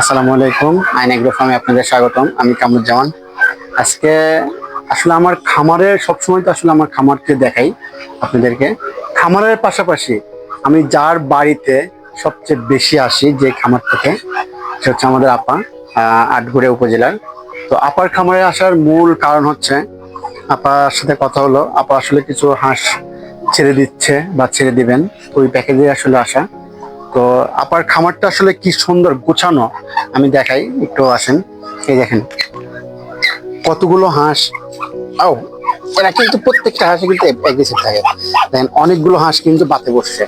আসসালামু আলাইকুম। আইন এগ্রো ফার্মে আপনাদের স্বাগতম। আমি কামরুজ্জামান। আজকে আসলে আমার খামারের, সবসময় তো আসলে আমার খামারকে দেখাই আপনাদেরকে। খামারের পাশাপাশি আমি যার বাড়িতে সবচেয়ে বেশি আসি যে খামার থেকে, সে হচ্ছে আমাদের আপা আটঘুরে উপজেলার। তো আপার খামারে আসার মূল কারণ হচ্ছে, আপার সাথে কথা হলো, আপা আসলে কিছু হাঁস ছেড়ে দিচ্ছে বা ছেড়ে দিবেন, ওই প্যাকেজে আসলে আসা। তো আপার খামারটা আসলে কি সুন্দর গোছানো? আমি দেখাই, একটু আসেন। এই দেখেন, কতগুলো হাঁস। ও এরা কিন্তু প্রত্যেকটা হাঁসই কিন্তু থাকে। দেখেন, অনেকগুলো হাঁস কিন্তু বাতে বসছে।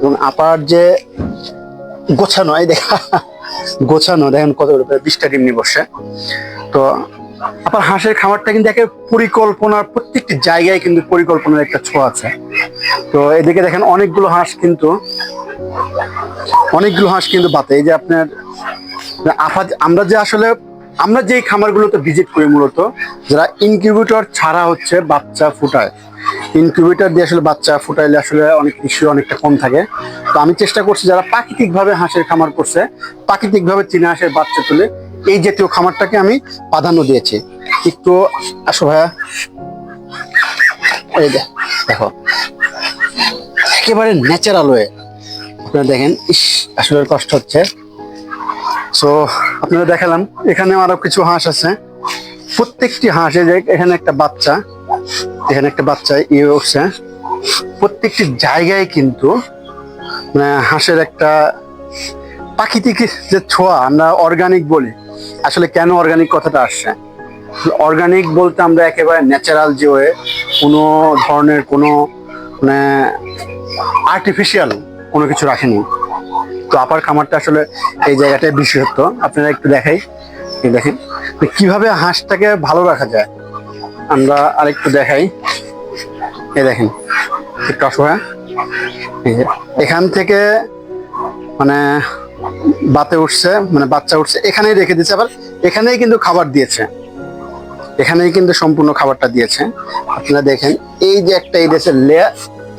এবং আপার যে গোছানো, এই দেখা গোছানো, দেখেন কত বিশটা ডিম নিয়ে বসছে। তো আবার হাঁসের খামারটা কিন্তু একে পরিকল্পনার প্রত্যেকটি জায়গায় কিন্তু পরিকল্পনার একটা ছোঁয়া আছে। তো এদিকে দেখেন, অনেকগুলো হাঁস কিন্তু অনেকগুলো হাঁস কিন্তু বাতে এই যে আপনার, আফা- আমরা যে আসলে, আমরা যে খামারগুলোতে ভিজিট করি মূলত, যারা ইনকিউবেটর ছাড়া হচ্ছে বাচ্চা ফুটায়। ইনকিউবেটর দিয়ে আসলে বাচ্চা ফুটাইলে আসলে অনেক ইস্যু অনেকটা কম থাকে। তো আমি চেষ্টা করছি যারা প্রাকৃতিকভাবে হাঁসের খামার করছে, প্রাকৃতিকভাবে চীনা হাঁসের বাচ্চা তুলে এই জাতীয় খামারটাকে আমি প্রাধান্য দিয়েছি। একটু আসো ভাইয়া। এই দেখো। একেবারে ন্যাচারাল হয়ে আপনারা দেখেন, ইস, আসলে কষ্ট হচ্ছে। সো আপনারা দেখালাম এখানে আরও কিছু হাঁস আছে। প্রত্যেকটি হাঁসে যে এখানে একটা বাচ্চা, এখানে একটা বাচ্চা ইয়ে উঠছে প্রত্যেকটি জায়গায় কিন্তু মানে হাঁসের একটা প্রাকৃতিক যে ছোঁয়া, আমরা অর্গানিক বলি। আসলে কেন অর্গানিক কথাটা আসছে? অর্গানিক বলতে আমরা একেবারে ন্যাচারাল যে কোনো ধরনের কোনো মানে আর্টিফিশিয়াল কোনো কিছু রাখেনি। তো আপার খামারটা আসলে এই জায়গাটায় বিশেষত্ব। আপনারা একটু দেখাই। এই দেখেন কীভাবে হাঁসটাকে ভালো রাখা যায়? আমরা আরেকটু দেখাই। এই দেখেন একটু অসহায় এই যে, এখান থেকে মানে বাতে উঠছে মানে বাচ্চা উঠছে এখানেই রেখে দিয়েছে। আবার এখানেই কিন্তু খাবার দিয়েছে। এখানেই কিন্তু সম্পূর্ণ খাবারটা দিয়েছে। আপনারা দেখেন এই যে একটা এই দেশের লেয়ার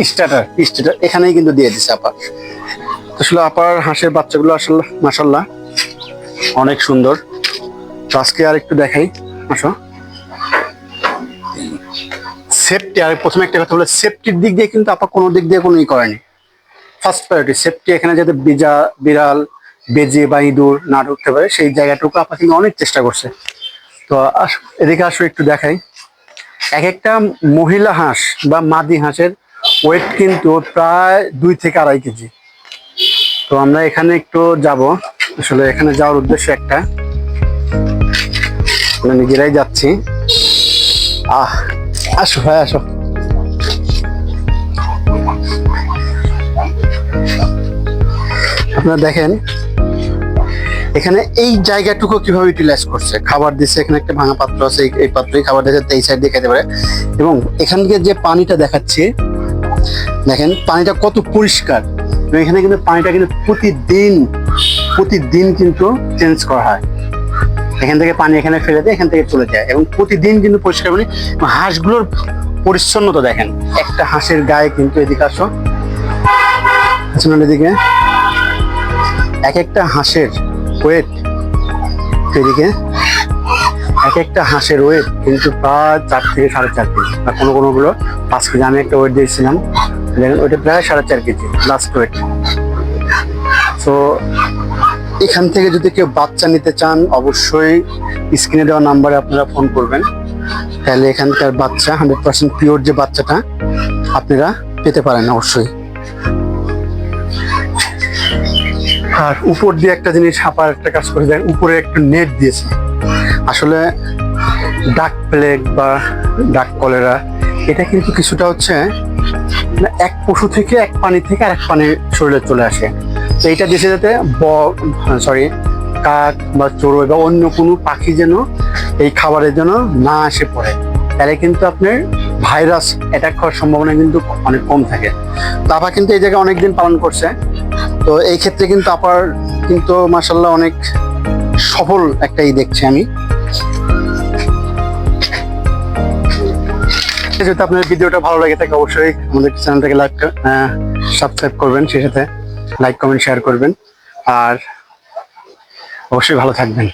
স্টার্টার স্টার্টার। এখানেই কিন্তু দিয়ে দিছে আপা। আসলে আপার হাঁসের বাচ্চাগুলো আসলে মাসাল্লাহ অনেক সুন্দর। তো আজকে আর একটু দেখাই, আসো। সেফটি আর প্রথমে একটা কথা বলে সেফটির দিক দিয়ে কিন্তু আপা কোনো দিক দিয়ে কোনো ই করেনি। ফার্স্ট প্রায়োরিটি সেফটি এখানে যাতে বিজা, বিড়াল, বেজে বা ইঁদুর না ঢুকতে পারে, সেই জায়গাটুকু আপা কিন্তু অনেক চেষ্টা করছে। তো এদিকে আসো, একটু দেখাই। এক একটা মহিলা হাঁস বা মাদি হাঁসের ওয়েট কিন্তু প্রায় দুই থেকে আড়াই কেজি। তো আমরা এখানে একটু যাব। আসলে এখানে যাওয়ার উদ্দেশ্য একটা। আমরা নিজেরাই যাচ্ছি। আহ, আসো ভাই, আসো। আপনারা দেখেন, এখানে এই জায়গাটুকু কীভাবে ইউটিলাইজ করছে? খাবার দিচ্ছে, এখানে একটা ভাঙা পাত্র আছে, এই- এই পাত্রে খাবার দিচ্ছে এই সাইড দিয়ে খেতে পারে। এবং এখান থেকে যে পানিটা দেখাচ্ছে দেখেন, পানিটা কত পরিষ্কার। এখানে কিন্তু পানিটা কিন্তু প্রতিদিন প্রতিদিন কিন্তু চেঞ্জ করা হয়। এখান থেকে পানি এখানে ফেলে দেয় এখান থেকে চলে যায় এবং প্রতিদিন কিন্তু পরিষ্কার এবং হাঁসগুলোর পরিচ্ছন্নতা দেখেন। একটা হাঁসের গায়ে কিন্তু এদিকে আসো। এদিকে। এক একটা হাঁসের ওয়েট এদিকে এক একটা হাঁসের ওয়েট কিন্তু প্রায় চার থেকে সাড়ে চার কেজি। আর কোনো কোনো গুলো পাঁচ কেজি। আমি একটা ওয়েট দিয়েছিলাম। দেখেন ওইটা প্রায় সাড়ে চার কেজি লাস্ট ওয়েট তো এখান থেকে যদি কেউ বাচ্চা নিতে চান, অবশ্যই স্ক্রিনে দেওয়া নাম্বারে আপনারা ফোন করবেন। তাহলে এখানকার বাচ্চা হান্ড্রেড পার্সেন্ট পিওর যে বাচ্চাটা, আপনারা পেতে পারেন অবশ্যই। আর উপর দিয়ে একটা জিনিস ছাপার একটা কাজ করে দেয়, উপরে একটা নেট দিয়েছে। আসলে ডাক প্লেগ বা ডাক কলেরা এটা কিন্তু কিছুটা হচ্ছে মানে এক পশু থেকে এক পানি থেকে আর এক পানি শরীরে চলে আসে। তো এইটা দেশে যাতে ব সরি কাক বা চড়ুই বা অন্য কোনো পাখি যেন এই খাবারের জন্য না আসে পড়ে। তাহলে কিন্তু আপনার ভাইরাস অ্যাটাক হওয়ার সম্ভাবনা কিন্তু অনেক কম থাকে। তো আপা কিন্তু এই জায়গায় অনেকদিন পালন করছে। তো এই ক্ষেত্রে কিন্তু আপার কিন্তু মাসাল্লাহ অনেক সফল একটা ই দেখছি আমি। যদি আপনার ভিডিওটা ভালো লাগে থাকে অবশ্যই আমাদের চ্যানেলটাকে লাইক সাবস্ক্রাইব করবেন, সেই সাথে লাইক, কমেন্ট, শেয়ার করবেন। আর অবশ্যই ভালো থাকবেন।